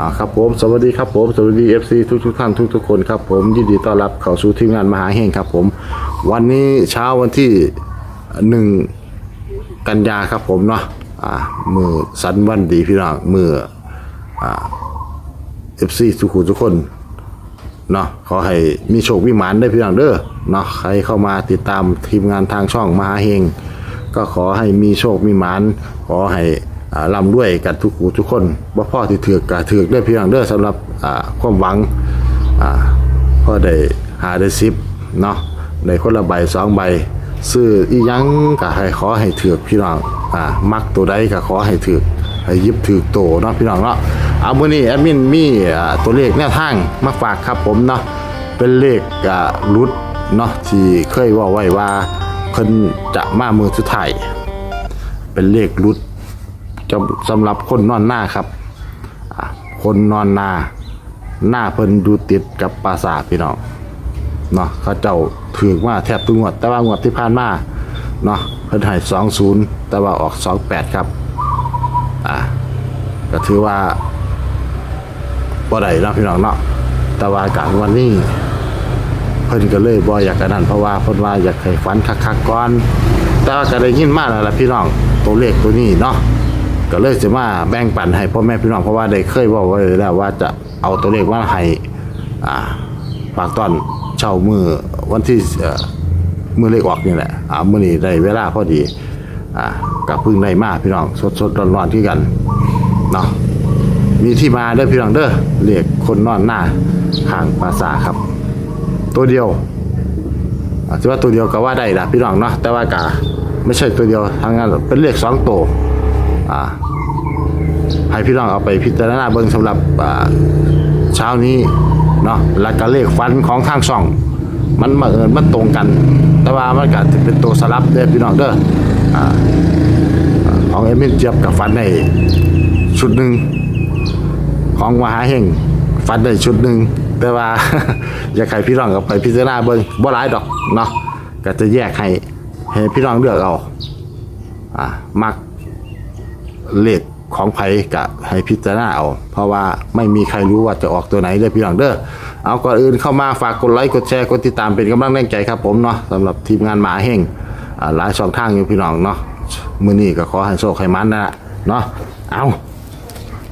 อ่าครับผมสวัสดีครับผมสวัสดี FC ทุกทุกๆท่านทุกทุกๆคนครับผมยินดีต้อนรับเข้าสู่ทีมงานมหาเฮงครับผม วันนี้เช้าวันที่หนึ่งกันยาครับผมเนาะอ่ามือสันวันดีพี่น้องมืออ่า FC ทุกคนทุกคน เนาะขอให้มีโชควิมานได้พี่น้องเด้อเนาะใครเข้ามาติดตามทีมงานทางช่องมหาเฮง ก็ขอให้มีโชคมีหมาน ขอให้ ร่ำรวยกันทุกหูทุกคนว่พ่อที่ถือกะถือกได้เพียงเด้อสำหรับความหวังพ่อได้หาได้สิบเนาะได้คนละใบสองใบ ซื้ออีหยังก็ให้ขอให้ถือกพี่น้องอ่ามักตัวใดก็ขอให้ถือกให้ยิบถือกโตเนาะพี่น้องเนาะเอามื้อนี้แอดมินมี่ตัวเลขแนวทางมาฝากครับผมเนาะเป็นเลขรุดเนาะที่เคยว่าไว้ว่าเพิ่นจะมามือสุดท้ายเป็นเลขรุด จะสำหรับคนนอนหน้าครับอ่าคนนอนหน้าหน้าเพิ่นดูติดกับปราสาทพี่น้องเนาะเขาเจ้าถือว่าแทบทุกงวด แต่ว่างวดที่ผ่านมาเนาะเพิ่นให้สองศูนย์แต่ว่าออกสองแปดครับอ่าก็ถือว่าบ่ได้เนาะพี่น้องเนาะแต่ว่าการวันนี้ เพิ่นก็เลยบ่อยากกันนั่นเพราะว่าเพิ่นว่าอยากให้ฝันคักๆก่อนแต่ว่าก็ได้ยินมาแล้วล่ะพี่น้องตัวเลขตัวนี้เนาะ ก็เลยจะมาแบ่งปันให้พ่อแม่พี่น้องเพราะว่าได้เคยบอกไว้แล้วว่าจะเอาตัวเลขมาให้อ่าฝากตอนเช่ามือวันที่เอ่อมือเลขออกนี่แหละอ่ามื้อนี้ได้เวลาพอดีอ่าก็เพิ่งได้มาพี่น้องสดๆร้อนๆที่กันเนาะมีที่มาเด้อพี่น้องเด้อเลขคนนอนหน้าข้างภาษาครับ ตัวเดียว อาจจะว่าตัวเดียวก็ว่าได้ละพี่น้องเนาะแต่ว่ากาไม่ใช่ตัวเดียวทางนั้นเป็นเลขสองตัว อ่าให้พี่น้องเอาไปพิจารณาเบิ่งสำหรับอ่าเช้านี้เนาะแล้วก็เลขฟันของทางช่อง มันมาเอิญมันตรงกัน แต่ว่ามันก็จะเป็นตัวสลับเด้อพี่น้องเด้ออ่าของเอมินเจียบกับฟันในชุดหนึ่งของมหาเฮงฟันได้ชุดหนึ่งแต่ว่าอยากให้พี่น้องกับไปพิจารณาเบิ่งบ่หลายดอกเนาะก็จะแยกให้ให้พี่น้องเลือกเอาอ่ามัก เลขของไผกะให้พิจารณาเอา เพราะว่าไม่มีใครรู้ว่าจะออกตัวไหนเด้อพี่น้องเด้อเอาก่อนอื่นเข้ามาฝากกดไลค์กดแชร์กดติดตามเป็นกำลังแรงใจครับผมเนาะสำหรับทีมงานหมาเฮงอ่าหลายช่องทางอยู่พี่น้องเนาะมือนี้ก็ขอให้โชคให้มันนะเนาะเอา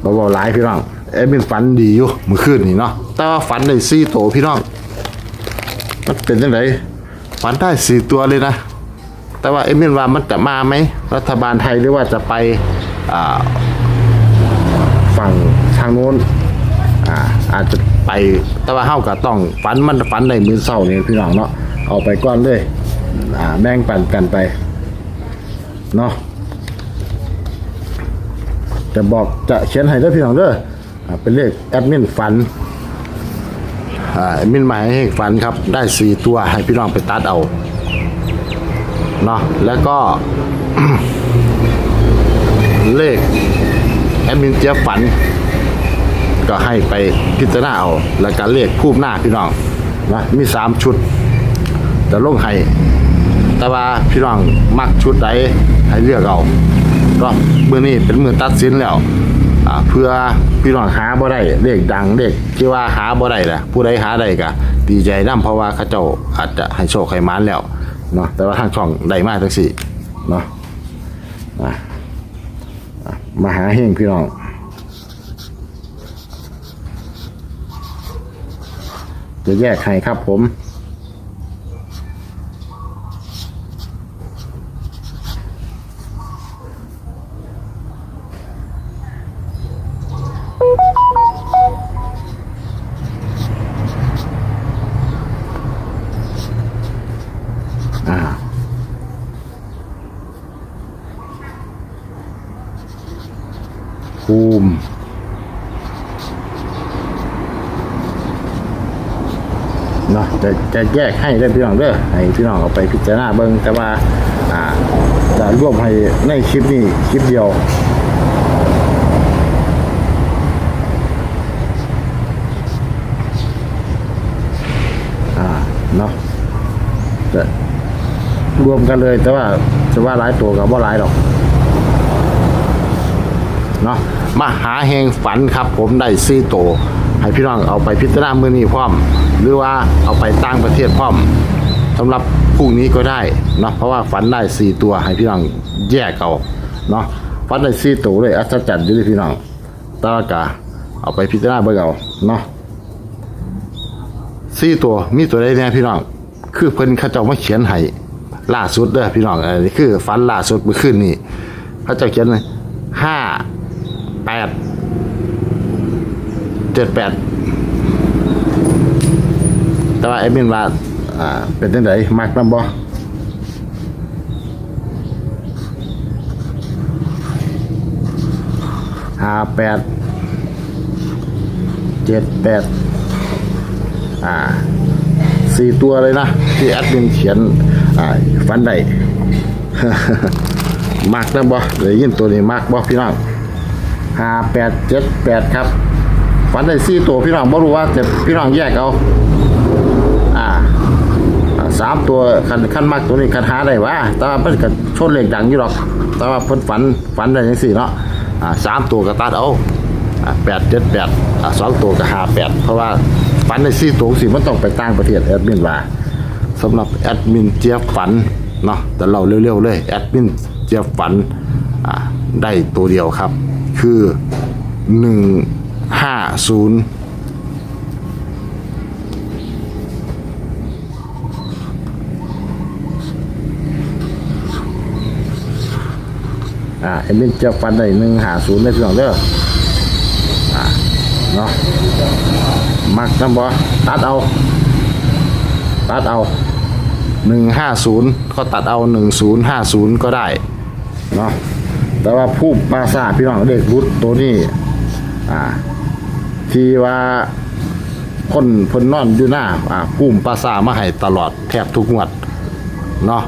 บ่เบาหลายพี่น้องเอ็มเป็นฝันดีอยู่เมื่อคืนนี่เนาะแต่ว่าฝันได้สี่โตวพี่น้องมันเป็นยังไงฝันได้สี่ตัวเลยนะ แต่ว่าเอ็มเป็นว่ามันจะมาไหมรัฐบาลไทยหรือว่าจะไป ฝั่งทางโน้นอ่าอาจจะไปแต่ว่าเฮาก็ต้องฝันมันฝันในมือเศร้านี่พี่น้องเนาะเอาไปก่อนเลยอ่าแบ่งปั่นกันไปเนาะจะบอกจะเขียนให้เด้พี่น้องเด้ออ่าเป็นเลขแอดมินฝันอ่าแอดมินหมายให้ฝันครับ ได้สี่ตัวให้พี่น้องไปตัดเอาเนาะแล้วก็ เลขแอดมินเจี๊ยบฝัน ก็ให้ไปพิจารณาเอาแล้วก็เลขคู่หน้าพี่น้องนะมีสามชุดจะลงให้แต่ว่าพี่น้องมักชุดใดให้เลือกเอาก็มือนี้เป็นมือตัดสินแล้วเพื่อพี่น้องหาบ่ได้เลขดังเลขที่ว่าหาบ่ได้แหละผู้ใดหาได้ก็ดีใจนํเพราะว่าเขาเจ้าอาจจะให้โชคให้มานแล้วเนาะแต่ว่าทางช่องได้มาจังสี่เนาะอะ มาหาเฮงพี่น้องจะแยกให้ครับผม จะจะแยกให้ได้พี่น้องเด้อให้พี่น้องเอาไปพิจารณาเบิ่งแต่ว่าอ่าจะรวมให้ในคลิปนี้คลิปเดียวอ่าเนาะจะรวมกันเลยแต่ว่าจะว่าหลายตัวกับว่าหลายหรอกเนาะมาหาแหงฝันครับ ผมได้ซี่โตวให้พี่น้องเอาไปพิจารณามือนี้พร้อม หรือว่าเอาไปต่างประเทศพร้อมสำหรับพรุ่งนี้ก็ได้เนาะเพราะว่าฝันได้สี่ตัวให้พี่น้องแยกเอาเนาะฝันได้สี่ตัวเลยอัศจรรย์อยู่เลยพี่น้องตว่ากะเอาไปพิจารณาเบิ่งเอาเนาะสี่ตัวมีตัวใดแน่พี่น้องคือเพิ่นเขาเจ้ามาเขียนให้ล่าสุดเด้อพี่น้องอันนี้คือฟันล่าสุดเมื่อคืนนี้เขาเจ้าเขียนเลยห้าแปดเจ็ดแปด ว่าไอ้มินว่าอ่า เป็นจังไดมักนำบ่ห้าแปดเจ็ดแปดอ่าสี่ตัวเลยนะ ที่แอดมินเขียน อ่าฟันได้ มากนะบ่เลยยินตัวนี้มากบ่พี่น้องห้าแปดเจ็ดแปดครับ ฟันได้สี่ตัวพี่น้องบ่รู้ว่าจะพี่น้องแยกเอาาสามตัวคันคันมากตัวนี้คันหาได้วะแต่ว่าเพิ่นก็ชนเหลขดังอยู่หรอก แต่ว่าเพิ่นฝันฝันได้จังซี่เนาะอ่าสามตัวก็ตัดเอาอ่าแปดเจ็ดแปดอ่าสองตัวก็หาแปดเพราะว่าฝันในสี่ตัวสิมันต้องไปต่างประเทศแอดมินว่าสำหรับแอดมินเจี๊ยบฝันเนาะแต่เราเร็วๆเลยแอดมินเจี๊ยบฝันอ่าได้ตัวเดียวครับ คือหนึ่งห้าศูนย์ อ่าเอ็มเป็นจะฟันได้หนึ่งหาศูนย์ได้พี่น้องเด้ออ่าเนาะมักน้ำบอตัดเอา ตัดเอาหนึ่งห้าศูนย์ก็ตัดเอาหนึ่งศูนย์ห้าศูนย์ก็ได้เนาะแต่ว่าผู้ปราสาทพี่น้องเด็กรุดตัวนี้อ่า ที่ว่าคนพนนอนอยู่หน้าอ่าผู้ปราสามาให้ตลอดแทบทุกงวดเนาะ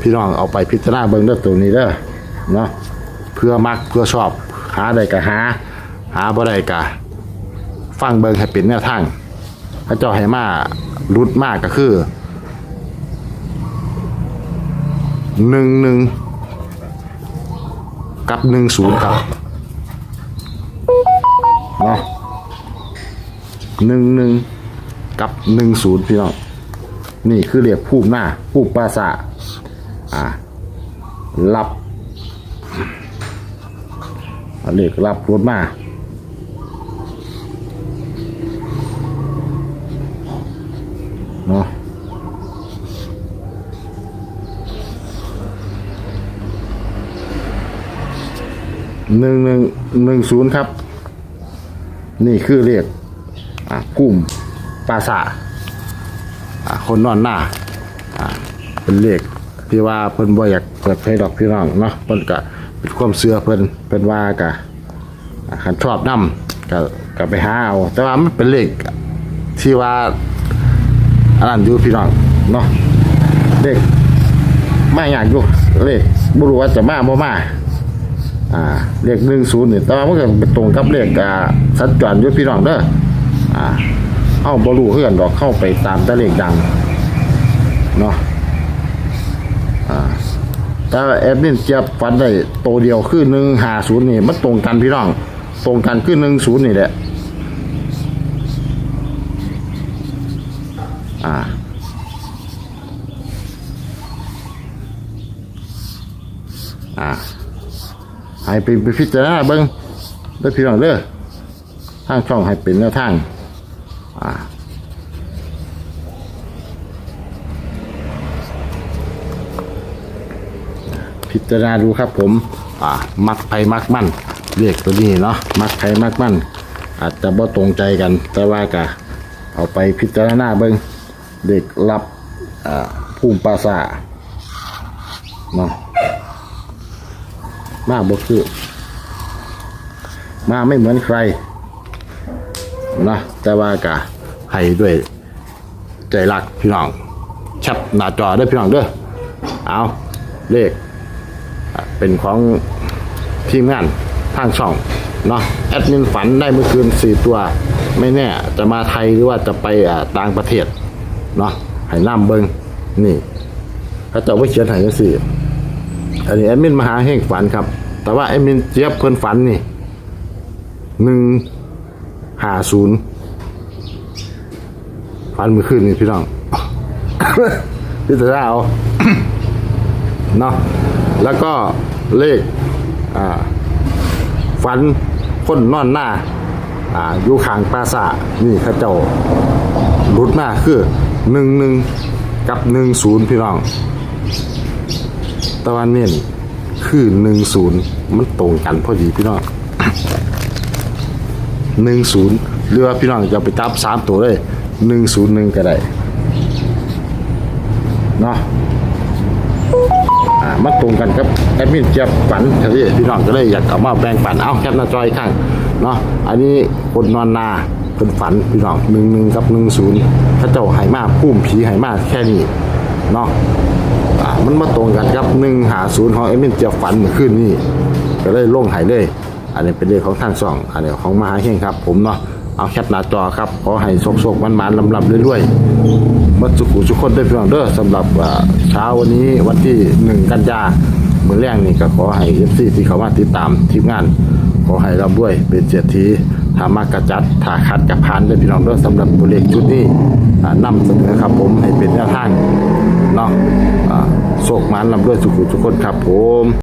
พี่น้องเอาไปพิจารณาเบิ่งเด้อตัวนี้เด้อ เนาะเพื่อมักเพื่อชอบหาได้ก็หา หาบ่ได้ก็ฟังเบิ่งให้เป็นแนวทางพระเจ้าให้มารุดมากก็คือหนึ่งหนึ่งกับหนึ่งศูนย์ครับเนาะหนึ่งหนึ่งกับหนึ่งศูนย์พี่น้องนี่คือเรียกผู้หน้าผู้ปราสาอ่ารับ เรียกรับรถมาเนาะหนึ่งหนึ่งหนึ่งศูนย์ครับ นี่คือเรียกอ่ากุ้มปราสาคนนอนหน้าอ่าเป็นเลขที่ว่าเพิ่นบ่อยากเปิดเผยดอกพี่น้องเนาะเพิ่นก็ เป็นความเชื่อเพิ่นเพิ่นว่ากะอ่าคันชอบนำก็ก็ไปหาเอาแต่ว่ามันเป็นเลขที่ว่าอันนั้นอยู่พี่น้องเนาะเลขไม่อยากอยู่เลขบ่รู้ว่าจะมาบ่มาอ่าเลข10นี่แต่ว่ามันก็ไปตรงกับเลขอ่าสัญจรอยู่พี่น้องเด้ออ่าเฮาบ่รู้คือนดอกเข้าไปตามแต่เลขดังเนาะอ่า แต่ว่าแอดมินเจียบฟันได้โตวเดียวคือหนึ่งหาศูนย์นี่มันตรงกันพี่น้อง ตรงกันคือหนึ่งศูนย์นี่แหละ อ่า อ่า ให้ไปไปพิจารณาเบิ้งได้อพี่น้องเด้อทางช่องให้เป็นแนวทาง อ่า พิจารณาดูครับผม อ่า มักไผมักมั่นเรียกตัวนี้เนาะ มักไผมักมั่น อาจจะบ่ตรงใจกัน แต่ว่ากะเอาไปพิจารณาเบิ่งเด็กรับอ่าภูมิปราสาเนาะ มาบ่คือ มาไม่เหมือนใครนะแต่ว่ากะให้ด้วยใจรักพี่น้องแคปหน้าจอได้อพี่น้องเด้อเอาเลข เป็นของทีมงานทางช่องเนาะแอดมินฝันได้เมื่อคืนสี่ตัว ไม่แน่ จะมาไทยหรือว่าจะไปต่างประเทศเนาะให้น้ำเบิงนี่เขาจะไม่เขียนให้ยังสี่อันนี้แอดมินมหาเฮงฝันครับ แต่ว่าแอดมินเจี๊ยบเพิ่นฝันนี่หนึ่งห้าศูนย์ฟันเมื่อขึ้นนี่พี่น้องพิจารณาเอาเนาะ แล้วก็เลขฝันคนนอนหน้าออยู่ข้างปราสาทนี่ข้าเจ้ารุดมาคือหนึ่งหนึ่งกับหนึ่งศูนย์พี่น้อง ตะวันเนี่ยคือหนึ่งศูนย์มันตรงกันพอดีพี่น้องหนึ่งศูนย์หรือว่าพี่น้องจะไปจับสามตัวเลยหนึ่งศูนย์หนึ่งก็ได้เนาะอ่า มันตรงกันครับแอดมินเจี๊ยบฝันเฉยพี่น้องก็เลยอยากเอามาแบ่งปันเอาแคปหน้าจอยข้างเนาะอันนี้คนนอนนาเป็นฝันพี่น้องหนึ่งหนึ่งกับหนึ่งศูนย์พระเจ้าไหมาพุ่มผีไหมาแค่นี้เนาะมันมาตรงกันครับหนึ่งหาศูนย์ของแอดมินเจียฝันเมื่อคืนนี้ก็เลยล่งไหเลย อันนี้เป็นเรื่องของทางสอง อันนี้ของมหาเฮงครับ ผมเนาะเอาแคปหน้าจอครับขอให้โชคๆมันๆลำๆเรื่อยๆ มัดสุขุสุขคนได้เพียงเด้อสำหรับเช้าวันนี้วันที่หนึ่งกันยาเมื่อแรกนี่ก็ขอให้เอฟซีที่เขามาติดตามทีมงาน ขอให้รับด้วยเป็นเศรษฐีถามากระจัดถาคัดกับพานได้พี่น้องเด้อสำหรับตัวเลขชุดนี้อ่านำเสนอครับผมให้เป็นแนวทางเนาะอ่าโศกมันลำด้วยสุขุสุขคนครับผม